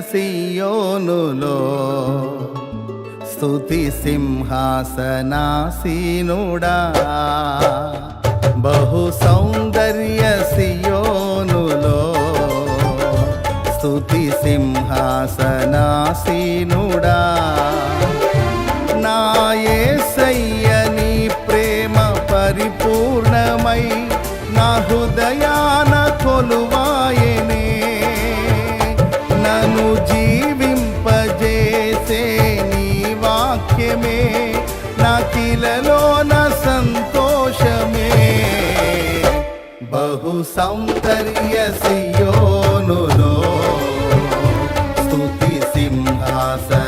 సియోనులో స్థుతి సింహాసనాసీనుడా. బహు సౌందర్య సియోనులో స్థుతి సింహాసనాసీనుడా. నాయే సయ్యని ప్రేమ పరిపూర్ణమై నా హృదయా నా సంతోషమే. బహు సౌందర్య సియోనులో. స్తుతి సింహాసన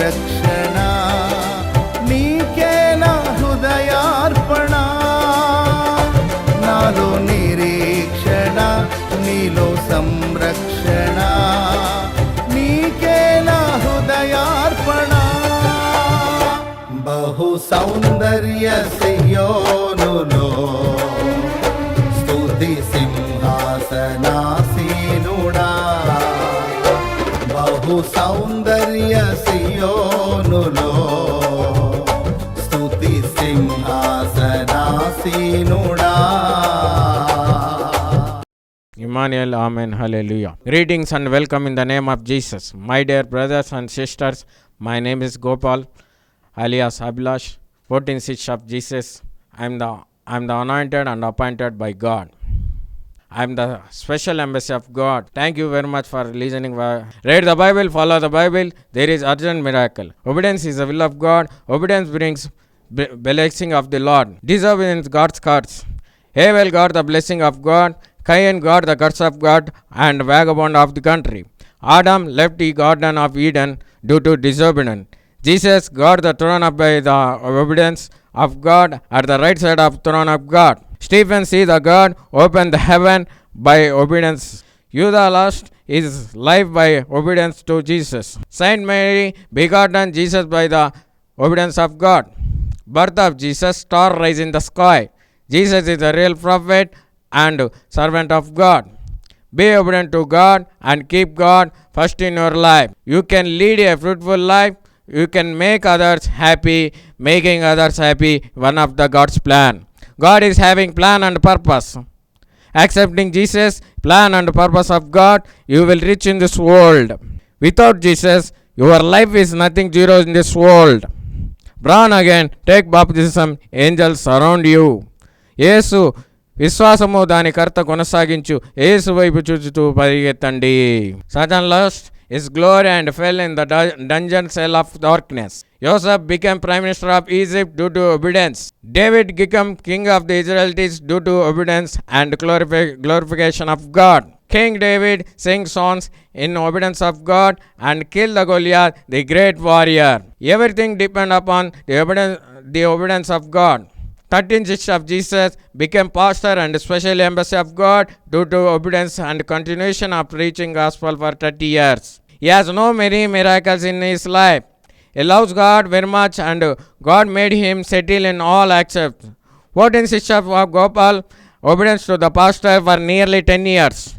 రక్షణ నీకే హృదయార్పణ నాలో నిరీక్షణ నీలో సంరక్షణ నీకే హృదయార్పణ బహు సౌందర్య సియోనులో స్తుతి సింహాసనాసీనుడా బహు సౌందర్య సి Immanuel, Emmanuel, Amen, Hallelujah. Greetings and welcome in the name of Jesus. My dear brothers and sisters, my name is Gopal, alias Abhilash, 14th Sitch of Jesus. I am the, I'm the anointed and appointed by God. I am the special embassy of God. Thank you very much for listening. Read the Bible, follow the Bible. There is urgent miracle. Obedience is the will of God. Obedience brings blessing of the Lord. Disobedience God's curse. Abel got the blessing of God. Cain got the curse of God and vagabond of the country. Adam left the Garden of Eden due to disobedience. Jesus got the throne up by the obedience of God at the right side of throne of God. Stephen see the God open the heaven by obedience. Judah lost his life by obedience to Jesus. Saint Mary begotten Jesus by the obedience of God. Birth of Jesus, star rise in the sky. Jesus is the real prophet and servant of God. Be obedient to God and keep God first in your life. You can lead a fruitful life. You can make others happy. Making others happy, one of the God's plan. God is having plan and purpose. Accepting Jesus, plan and purpose of God, you will reach in this world. Without Jesus, your life is nothing zero in this world. Born again take బాప్తిజం angels surround you యేసు విశ్వాసము దాని కర్త కొనసాగించు. యేసు వైపు చూచుతూ పరిగెత్తండి. Satan lost his glory and fell in the dungeon cell of darkness Joseph become prime minister of Egypt due to obedience David become king of the Israelites due to obedience and glorify glorification of God King David sings songs in obedience of God and kill the Goliath, the great warrior. Everything depend upon the obedience, the obedience of God. 13 sisters of Jesus became pastor and special embassy of God due to obedience and continuation of preaching gospel for 30 years. He has no many miracles in his life. He loves God very much and God made him settle in all accepts. 14th sister of Gopal, obedience to the pastor for nearly 10 years,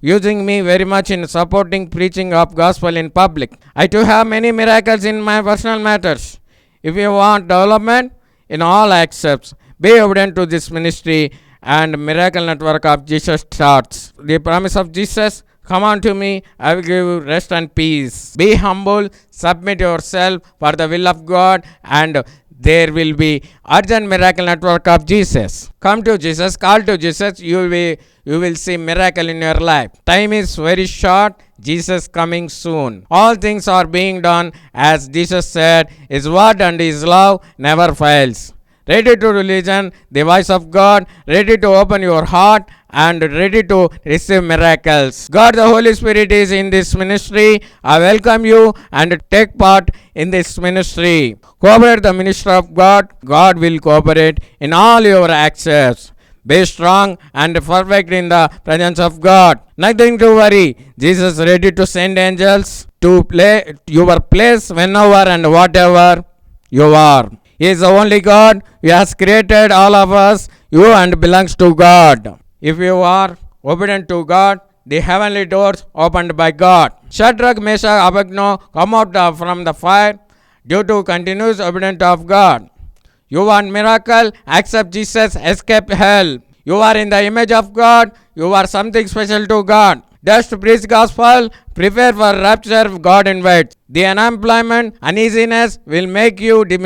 using me very much in supporting preaching of gospel in public. I too have many miracles in my personal matters. If you want development in all accepts, be obedient to this ministry and miracle network of Jesus starts. The promise of Jesus Come unto me, I will give you rest and peace. Be humble, submit yourself for the will of God, and there will be urgent miracle network of Jesus. Come to Jesus, call to Jesus, you will be, you will see miracle in your life. Time is very short. Jesus coming soon. All things are being done as Jesus said, His word and His love never fails. Ready to religion, the voice of God, ready to open your heart and ready to receive miracles. God the Holy Spirit is in this ministry. I welcome you and take part in this ministry. Cooperate the ministry of God. God will cooperate in all your actions. Be strong and perfect in the presence of God. Nothing to worry. Jesus is ready to send angels to play your place whenever and whatever you are. He is the only God. He has created all of us. You and belongs to God. If you are obedient to God, the heavenly doors opened by God. Shadrach, Meshach, Abednego come out from the fire due to continuous obedience of God. You want miracle? Accept Jesus, escape hell. You are in the image of God. You are something special to God. Just preach gospel. Prepare for rapture. God invites. The unemployment, uneasiness will make you de-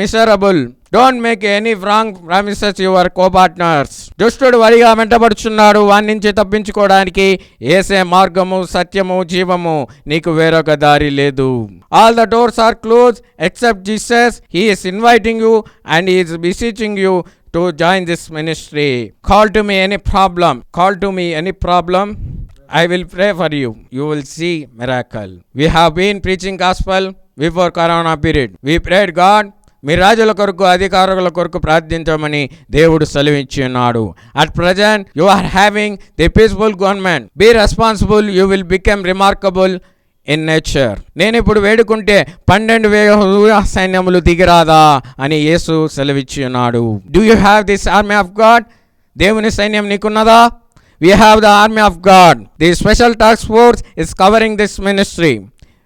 don't make any wrong promises your co partners దుష్టుడు వరిగా వెంటబడుచున్నాడు. వాని నుంచి తప్పించుకోవడానికి ఏసే మార్గము సత్యము జీవము నీకు వేరొక దారి లేదు. All the doors are close except Jesus he is inviting you and is beseeching you to join this ministry call to me any problem call to me any problem I will pray for you you will see miracle we been preaching gospel before corona period we prayed God మీ రాజుల కొరకు అధికారుల కొరకు ప్రార్థించమని దేవుడు సెలవిచ్చి ఉన్నాడు at present you are having the peaceful government be responsible you will become remarkable in nature నేను ఇప్పుడు వేడుకుంటే పన్నెండు వేల సైన్యములు దిగిరాదా అని యేసు సెలవిచ్చి ఉన్నాడు do you have this army of God దేవుని సైన్యం నీకున్నదా? We have the army of God the special task force is covering this ministry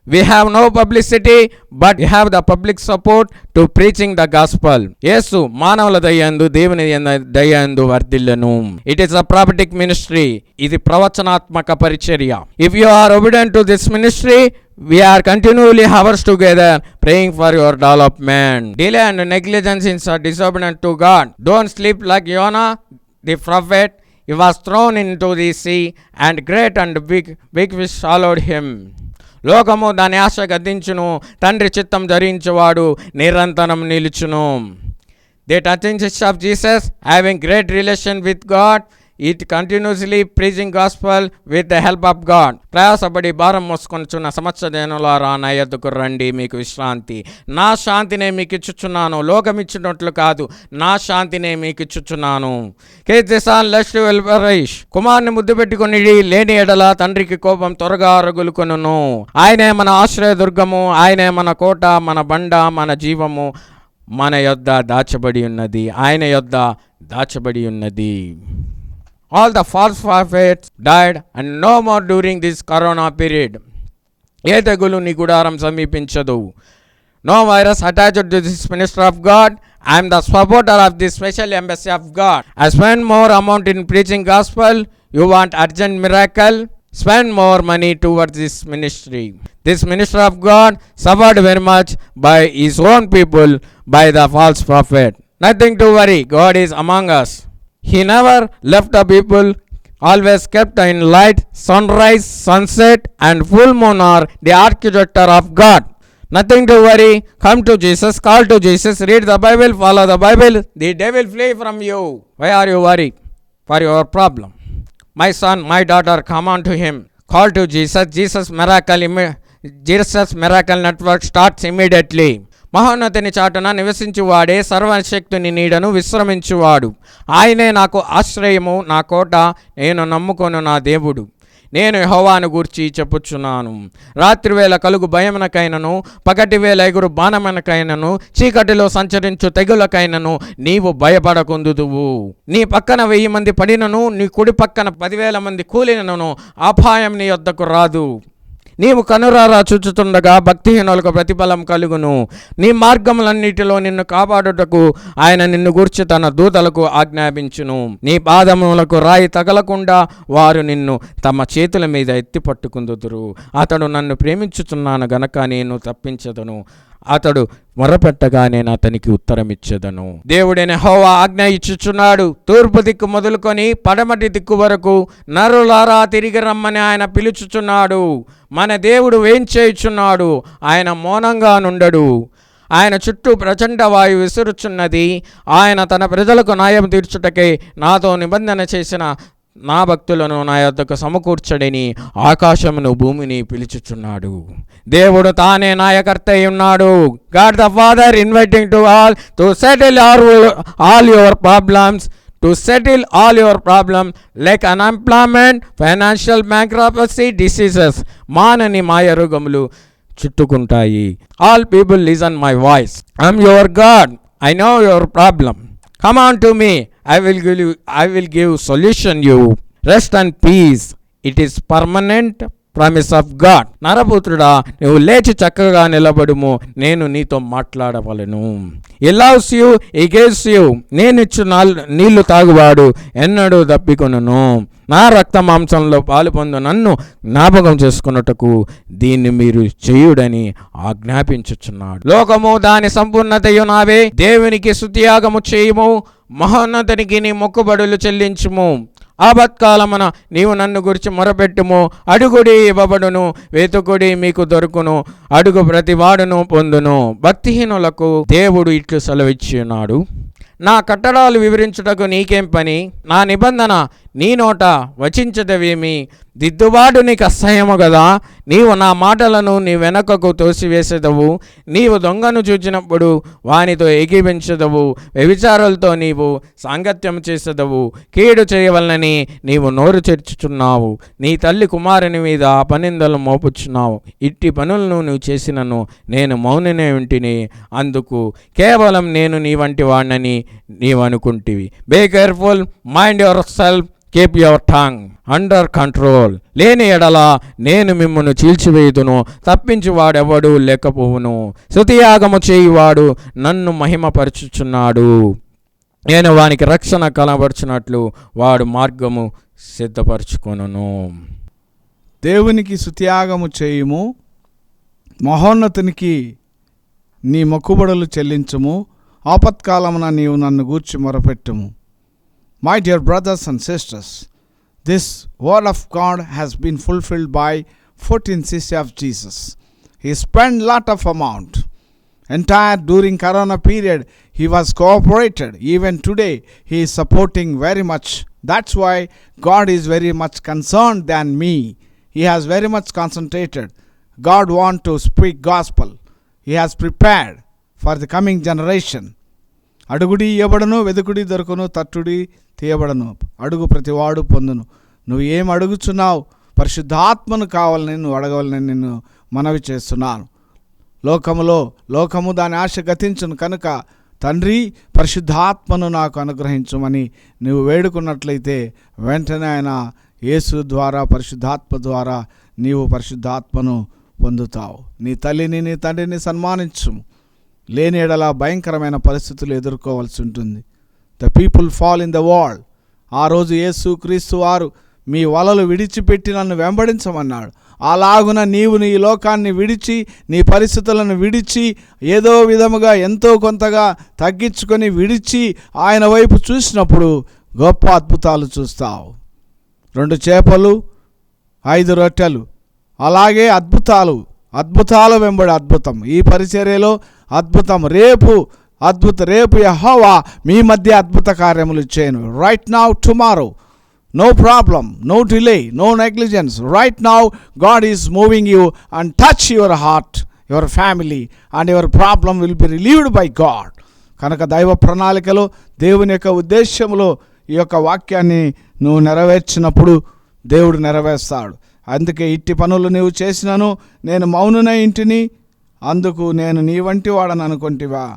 We have no publicity, but we have the public support to preaching the gospel. యేసు మానవుల దయ్యందు దేవుని యందు- దయ్యందు వర్ధిల్లను it is a prophetic ministry ఇది ప్రవచనాత్మక పరిచర్య if you are obedient to this ministry we are continually hours together praying for your development. Delay and negligence is a disobedience to God. Don't sleep like Jonah, the prophet. He was thrown into the sea, and great and big, big fish swallowed him. లోకము దాని ఆశ గద్దించును తండ్రి చిత్తం ధరించేవాడు నిరంతరం నిలుచును. They touching of Jesus having great relation with God it continuously preaching gospel with the help of God ప్రయాసపడి భారం మోసుకొనిచున్న రా నా ఎద్దుకు రండి మీకు విశ్రాంతి. నా శాంతినే మీకు ఇచ్చుచున్నాను లోకం ఇచ్చినట్లు కాదు నా శాంతినే మీకు ఇచ్చుచున్నాను కే దిశాన్ లెస్ట్ వెల్ఫరైష్ కుమార్ని ముద్దు పెట్టుకుని లేని ఎడల తండ్రికి కోపం త్వరగా రగులుకొనును ఆయనే మన ఆశ్రయదుర్గము ఆయనే మన కోట మన బండ మన జీవము మన యొద్ద దాచబడి ఉన్నది. ఆయన యొద్ద దాచబడి ఉన్నది. all the false prophets died and no more during this corona period ఏ తెగులు నీ గుడారం సమీపించదు no virus attached to this minister of God I'm the supporter of the special embassy of God I spend more amount in preaching gospel you want urgent miracle spend more money towards this ministry this minister of God suffered very much by his own people by the false prophet nothing to worry God is among us He never left the people, always kept in light, sunrise, sunset, and full moon are the architecture of God. Nothing to worry. Come to Jesus, call to Jesus, read the Bible, follow the Bible. The devil flee from you. Why are you worried? For your problem. My son, my daughter, come on to him. Call to Jesus. Jesus miracle, Jesus miracle network starts immediately. మహోన్నతిని చాటున నివసించువాడే సర్వశక్తిని నీడను విశ్రమించువాడు. ఆయనే నాకు ఆశ్రయము నా కోట నేను నమ్ముకొను నా దేవుడు. నేను యహోవాను గూర్చి చెప్పుచున్నాను. రాత్రివేళ కలుగు భయమునకైనను పగటి వేళ ఎగురు బాణమునకైనను చీకటిలో సంచరించు తెగులకైనను నీవు భయపడకుందుదువు. నీ పక్కన వెయ్యి మంది పడినను నీ కుడి పక్కన పదివేల మంది కూలినను అపాయం నీ వద్దకు రాదు. నీవు కనురారా చూచుతుండగా భక్తిహీనులకు ప్రతిఫలం కలుగును. నీ మార్గములన్నిటిలో నిన్ను కాపాడుటకు ఆయన నిన్ను గూర్చి తన దూతలకు ఆజ్ఞాపించును. నీ పాదములకు రాయి తగలకుండా వారు నిన్ను తమ చేతుల మీద ఎత్తి పట్టుకుందుదురు. అతడు నన్ను ప్రేమించుచున్నాను గనక నేను తప్పించదను. అతడు మొరపెట్టగా నేను అతనికి ఉత్తరమిచ్చేదను. దేవుడైన హోవా ఆజ్ఞ ఇచ్చుచున్నాడు. తూర్పు దిక్కు మొదలుకొని పడమటి దిక్కు వరకు నరులారా తిరిగి రమ్మని ఆయన పిలుచుచున్నాడు. మన దేవుడు వేంచేయుచున్నాడు ఆయన మౌనంగా నుండడు. ఆయన చుట్టూ ప్రచండ వాయువు విసురుచున్నది. ఆయన తన ప్రజలకు న్యాయం తీర్చుటకై నాతో నిబంధన చేసిన నా భక్తులను నా యొద్దకు సమకూర్చడని ఆకాశమును భూమిని పిలుచుచున్నాడు. దేవుడు తానే నాయకర్త అయి ఉన్నాడు God the father inviting to all to settle are all your problems to settle all your problem like unemployment financial bankruptcy diseases మానని మాయరుగములు చుట్టుకుంటాయి. All people listen my voice I'm your God I know your problem come on to me I will give I will give solution you rest and peace it is permanent promise of God నరపుత్రుడా నువ్వు లేచి చక్కగా నిలబడుము. నేను నీతో మాట్లాడవలను. ఈ you ఈ you నేనిచ్చు నాల్ నీళ్ళు తాగువాడు ఎన్నడూ దప్పికొనను. నా రక్త మాంసంలో పాలు పొందు నన్ను జ్ఞాపకం చేసుకున్నట్టుకు దీన్ని మీరు చేయుడని ఆజ్ఞాపించుచున్నాడు. లోకము దాని సంపూర్ణతయు నావే. దేవునికి శుతియాగము చేయుము. మహోన్నతునికి నీ మొక్కుబడులు చెల్లించుము. ఆపత్కాలమున నీవు నన్ను గురించి మొరపెట్టుము. అడుగుడి ఇవ్వబడును వెతుకుడి మీకు దొరుకును అడుగు ప్రతివాడును పొందును. భక్తిహీనులకు దేవుడు ఇట్లు సెలవిచ్చున్నాడు నా కట్టడాలు వివరించుటకు నీకేం పని? నా నిబంధన నీ నోట వచించటవేమి దిద్దుబాటు నీకు అసహ్యము కదా నీవు నా మాటలను నీ వెనకకు తోసివేసేదవు. నీవు దొంగను చూచినప్పుడు వానితో ఏకీపించదవు వ్యభిచారులతో నీవు సాంగత్యం చేసేదవు. కీడు చేయవలనని నీవు నోరు తెరుచుచున్నావు. నీ తల్లి కుమారుని మీద పనిందలు మోపుచున్నావు. ఇట్టి పనులను నువ్వు చేసినను నేను మౌననే ఉంటిని. అందుకు కేవలం నేను నీ వంటి వాణ్ణని నీవు అనుకుంటివి be careful mind yourself keep your tongue under control లేని ఎడల నేను మిమ్మల్ని చీల్చివేయుదును తప్పించువాడెవడు లేకపోవును. శృతియాగము చేయువాడు నన్ను మహిమపరచుచున్నాడు. నేను వానికి రక్షణ కనబరుచున్నట్లు వాడు మార్గము సిద్ధపరచుకొనును. దేవునికి శృతియాగము చేయుము మహోన్నతునికి నీ మొక్కుబడులు చెల్లించుము ఆపత్కాలమున నీవు నన్ను గూర్చి మొరపెట్టుము my dear brothers and sisters this word of God has been fulfilled by fourteen sis of Jesus he spend lot of amount entire during corona period he was cooperated even today he is supporting very much that's why god is very much concerned than me he has very much concentrated god want to speak gospel he has prepared For the coming generation అడుగుడి ఇవ్వబడను వెదుకుడి దొరకను తట్టుడి తీయబడను. అడుగు ప్రతివాడు పొందును. నువ్వు ఏం అడుగుచున్నావు? పరిశుద్ధాత్మను కావాలని నువ్వు అడగవాలని నేను మనవి చేస్తున్నాను. లోకములో లోకము దాని ఆశ గతించును కనుక తండ్రి పరిశుద్ధాత్మను నాకు అనుగ్రహించమని నువ్వు వేడుకున్నట్లయితే వెంటనే ఆయన యేసు ద్వారా పరిశుద్ధాత్మ ద్వారా నీవు పరిశుద్ధాత్మను పొందుతావు. నీ తల్లిని నీ తండ్రిని సన్మానించు లేని ఎడల భయంకరమైన పరిస్థితులు ఎదుర్కోవాల్సి ఉంటుంది. The people fall in the world ఆ రోజు యేసు క్రీస్తు వారు మీ వలలు విడిచిపెట్టి నన్ను వెంబడించమన్నాడు. అలాగున నీవు నీ లోకాన్ని విడిచి నీ పరిస్థితులను విడిచి ఏదో విధముగా ఎంతో కొంతగా తగ్గించుకొని విడిచి ఆయన వైపు చూసినప్పుడు గొప్ప అద్భుతాలు చూస్తావు. రెండు చేపలు ఐదు రొట్టెలు అలాగే అద్భుతాలు అద్భుతాల వెంబడి అద్భుతం. ఈ పరిచర్యలో అద్భుతం. రేపు అద్భుత రేపు యహోవా మీ మధ్య అద్భుత కార్యములు చేయను. Right now tomorrow no problem no delay no negligence right now God is moving you and touch your heart your family and your problem will be relieved by God కనుక దైవ ప్రణాళికలో దేవుని యొక్క ఉద్దేశంలో ఈ యొక్క వాక్యాన్ని నువ్వు నెరవేర్చినప్పుడు దేవుడు నెరవేర్స్తాడు. అందుకే ఇట్టి పనులు నీవు చేసినను నేను మౌనున ఇంటిని అందుకు నేను నీ వంటి వాడని అనుకుంటివా?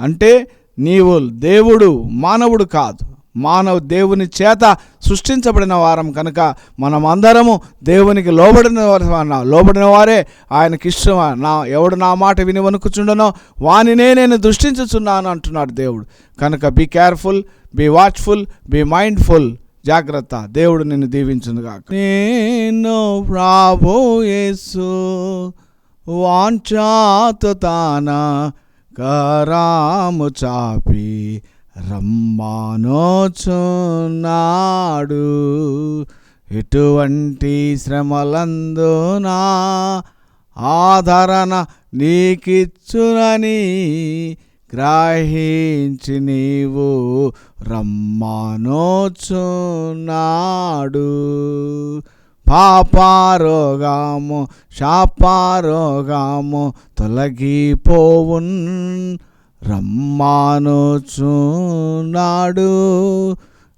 అంటే నీవు దేవుడు మానవుడు కాదు. మానవ దేవుని చేత సృష్టించబడిన వారం కనుక మనం అందరము దేవునికి లోబడిన వారు లోబడిన వారే ఆయనకి ఇష్టం నా ఎవడు నా మాట విని వణుకుచుండనో వానినే నేను దృష్టించుచున్నాను అంటున్నాడు దేవుడు. కనుక be careful be watchful be mindful జాగ్రత్త. దేవుడు నిన్ను దీవించునుగా నేను ప్రాభు యేసు వాంఛాత తాన కరాము చాపి రమ్మానోచున్నాడు. ఎటువంటి శ్రమలందునా ఆదరణ నీకిచ్చునని గ్రహించి నీవు రమ్మనోచున్నాడు పాపారోగము శాపారోగాము తొలగిపోవున్ రమ్మానుచున్నాడు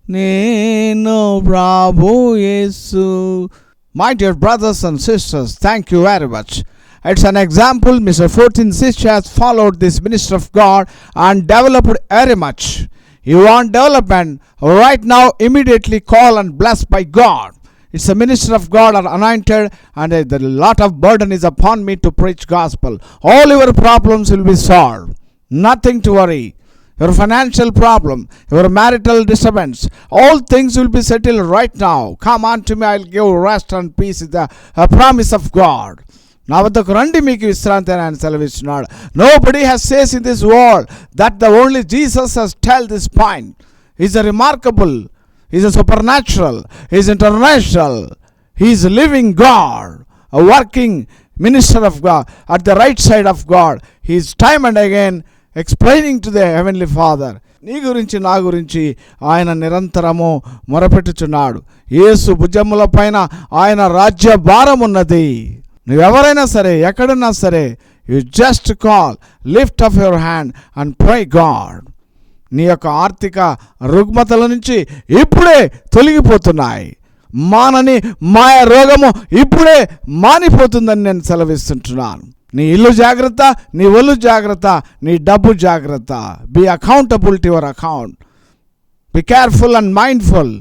నేను ప్రభు Yesu. My dear brothers and sisters thank you very much It's an example. Mr. 14 Sister has followed this minister of God and developed very much. You want development right now, immediately call and blessed by God. It's a minister of God are anointed, and a the lot of burden is upon me to preach gospel. All your problems will be solved. Nothing to worry. Your financial problem, your marital disturbance, all things will be settled right now. Come unto me, I'll give rest and peace. Is the promise of God. నా వద్దకు రండి మీకు విశ్రాంతి అని ఆయన సెలవిస్తున్నాడు. Nobody has says in this world that the only Jesus he's tell this point is a remarkable is a supernatural is international he's living God a working minister of God at the right side of God he's time and again explaining to the heavenly father నీ గురించి నా గురించి ఆయన నిరంతరము మొరపెట్టుచున్నాడు. యేసు భుజముల పైన ఆయన రాజ్య భారం ఉన్నది. నువ్వెవరైనా సరే ఎక్కడున్నా సరే you just call lift of your hand and pray God నీ యొక్క ఆర్థిక రుగ్మతల నుంచి ఇప్పుడే తొలగిపోతున్నాయి. మానని మాయ రోగము ఇప్పుడే మానిపోతుందని నేను సెలవిస్తుంటున్నాను. నీ ఇల్లు జాగ్రత్త నీ ఒళ్ళు జాగ్రత్త నీ డబ్బు జాగ్రత్త. Be accountable to your account be careful and mindful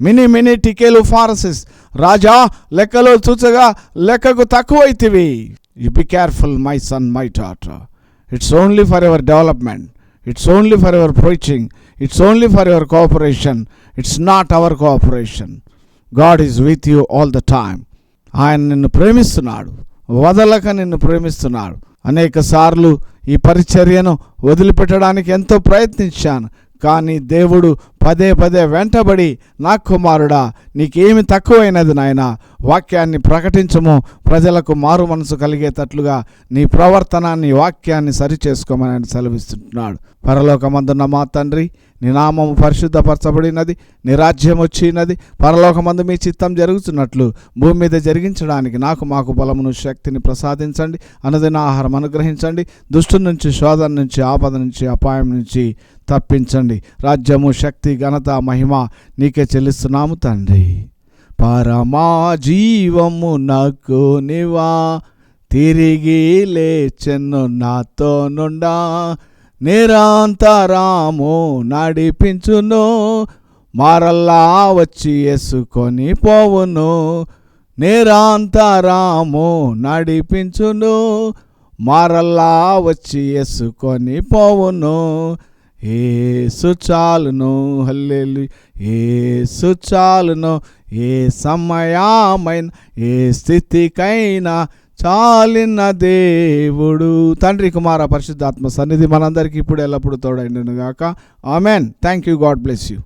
mini మినీ టికేలు ఫారసిస్ రాజా లెక్కలో చూచగా లెక్కకు తక్కువైతివి. You be careful my son my daughter it's only for your development it's only for your preaching it's only for your cooperation it's not our cooperation God is with you all the time ఆయన నిన్ను ప్రేమిస్తున్నాడు. వదలక నిన్ను ప్రేమిస్తున్నాడు. అనేక సార్లు ఈ పరిచర్యను వదిలిపెట్టడానికి ఎంతో ప్రయత్నించాను. కానీ దేవుడు పదే పదే వెంటబడి నా కుమారుడా నీకేమి తక్కువైనది నాయన వాక్యాన్ని ప్రకటించము ప్రజలకు మారు మనసు కలిగేటట్లుగా నీ ప్రవర్తన నీ వాక్యాన్ని సరిచేసుకోమని ఆయన సెలవిస్తున్నాడు పరలోకమందున్న మా తండ్రి నీ నామము పరిశుద్ధపరచబడినది నీ రాజ్యం వచ్చినది పరలోకమందు మీ చిత్తం జరుగుతున్నట్లు భూమి మీద జరిగించడానికి నాకు మాకు బలమును శక్తిని ప్రసాదించండి అనుదిన ఆహారం అనుగ్రహించండి దుష్టు నుంచి శోధన నుంచి ఆపద నుంచి అపాయం నుంచి తప్పించండి. రాజ్యము శక్తి ఘనత మహిమ నీకే చెల్లిస్తున్నాము తండ్రి. పరమా జీవము నాకు నివా తిరిగి లేచెన్ను నాతో నుండా. నిరంతరాము నడిపించును మరల్లా వచ్చి ఎసుకొని పోవును. నిరంతరాము నడిపించును మరల్లా వచ్చి ఎసుకొని పోవును. ఏసు చాలును హల్లెలు ఏసు చాలును ఏ సమయమైన ఏ స్థితికైనా చాలిన దేవుడు. తండ్రి కుమార పరిశుద్ధాత్మ సన్నిధి మనందరికీ ఇప్పుడు ఎల్లప్పుడు తోడైండును గాక amen. Thank you God bless you.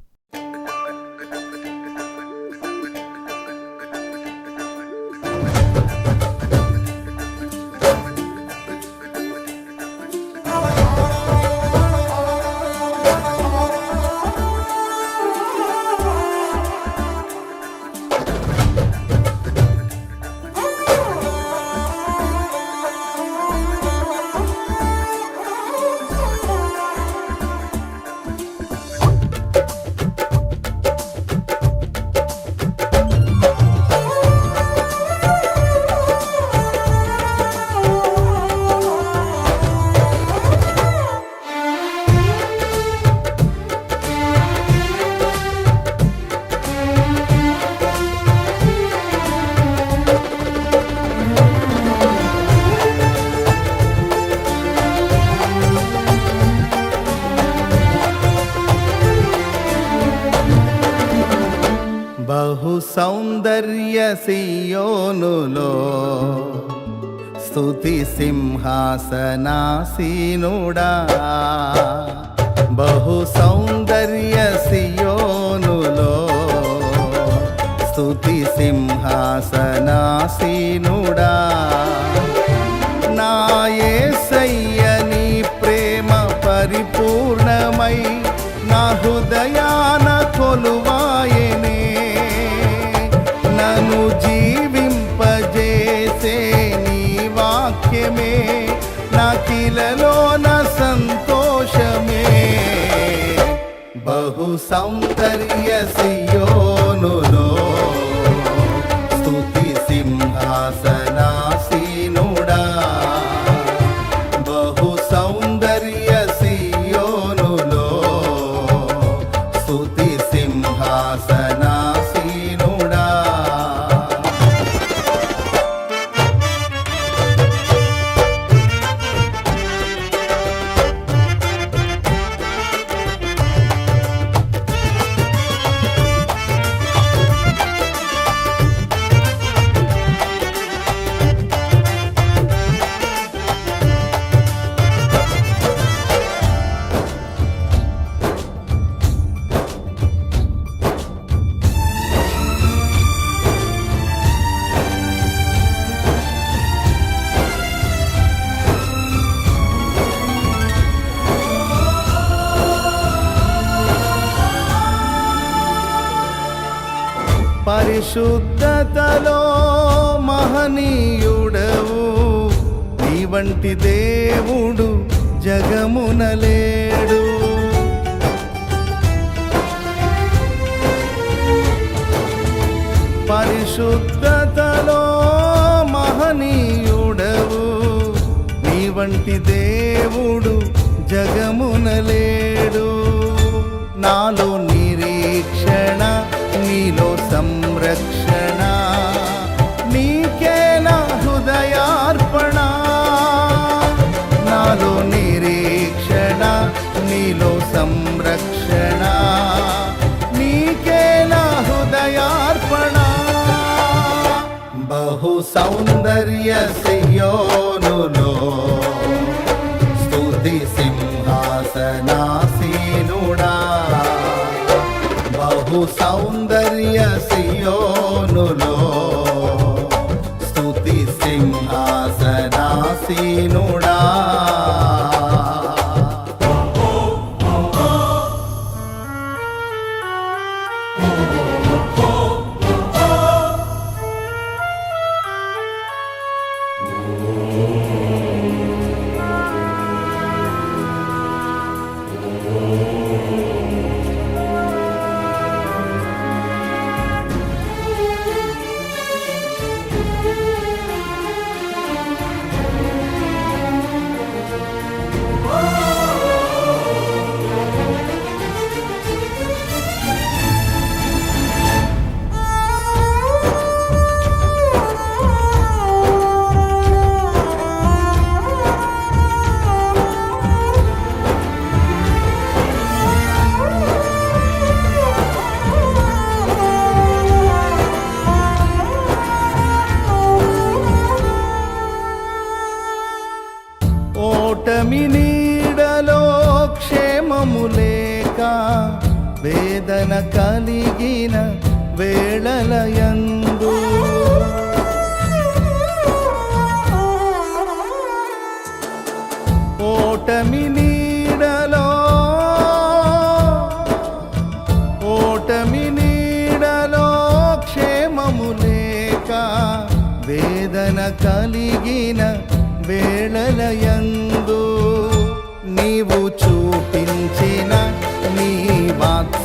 సియోనులో స్థుతి సింహాసనాసీనుడా. బహు సౌందర్య సియోనులో స్థుతి సింహాసనాసీనుడా. నా సయ్య పరిశుద్ధతలో మహనీయుడవు. నీ వంటి దేవుడు జగమునలేడు పరిశుద్ధతలో మహనీయుడవు. నీ వంటి దేవుడు జగమునలేడు నాలో నిరీక్షణ నీలో సంరక్షణ నీకే హృదయార్పణ? నాలో నిరీక్షణ నీలో సంరక్షణ. నీకే హృదయార్పణ? బహు సౌందర్య సియోనులో సౌందర్య సియోనులో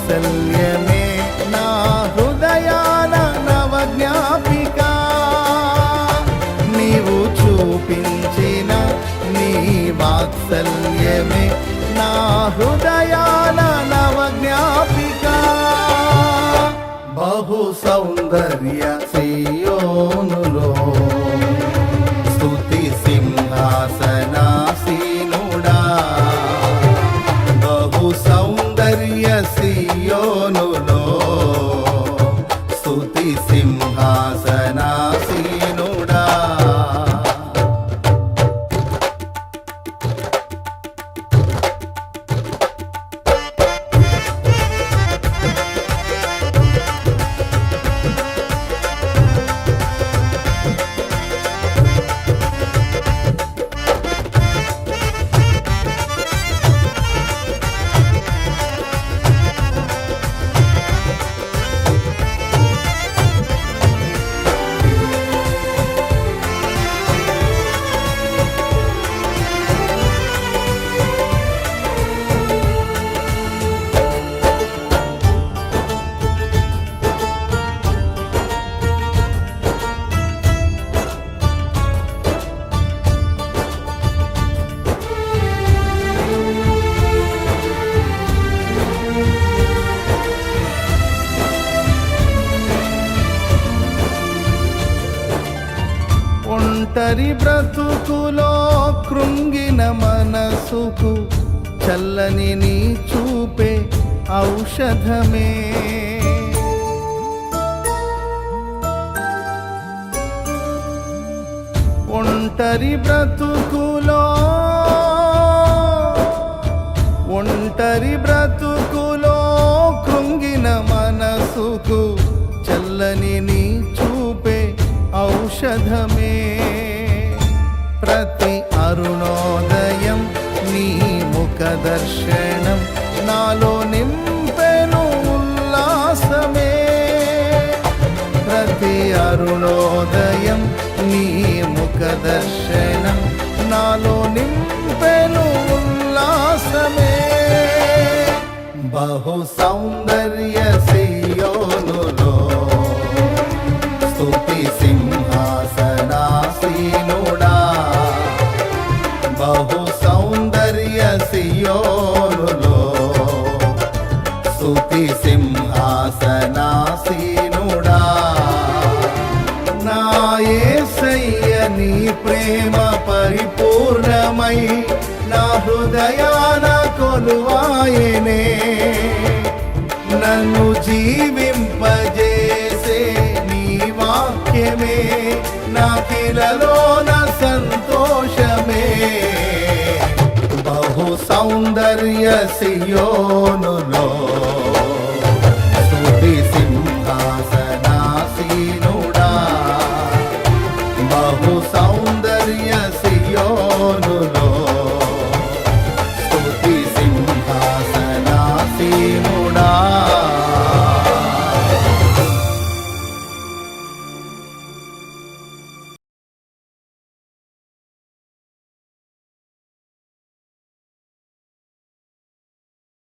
వాత్సల్యమే నా హృదయాన నవజ్ఞాపిక. నీవు చూపించిన నీ వాత్సల్యమే నా హృదయాన నవజ్ఞాపిక. బహు సౌందర్య ఒంటరి బ్రతుకులో ఒంటరి బ్రతుకులో కృంగిన మనసుకు చల్లని నీ చూపే ఔషధమే. ప్రతి అరుణోదయం నీ ముఖ దర్శనం సౌందర్య సియోనులో స్తుతి సింహాసనాసీనుడా. బహు సౌందర్య సియోనులో స్తుతి సింహాసనాసీనుడా. నీ ప్రేమ పరిపూర్ణమై నా హృదయాన కొలువాయనే. నన్ను జీవింపజేసే నీ వాక్యమే. నా కిలలోన సంతోషమే. బహు సౌందర్య సియోనులో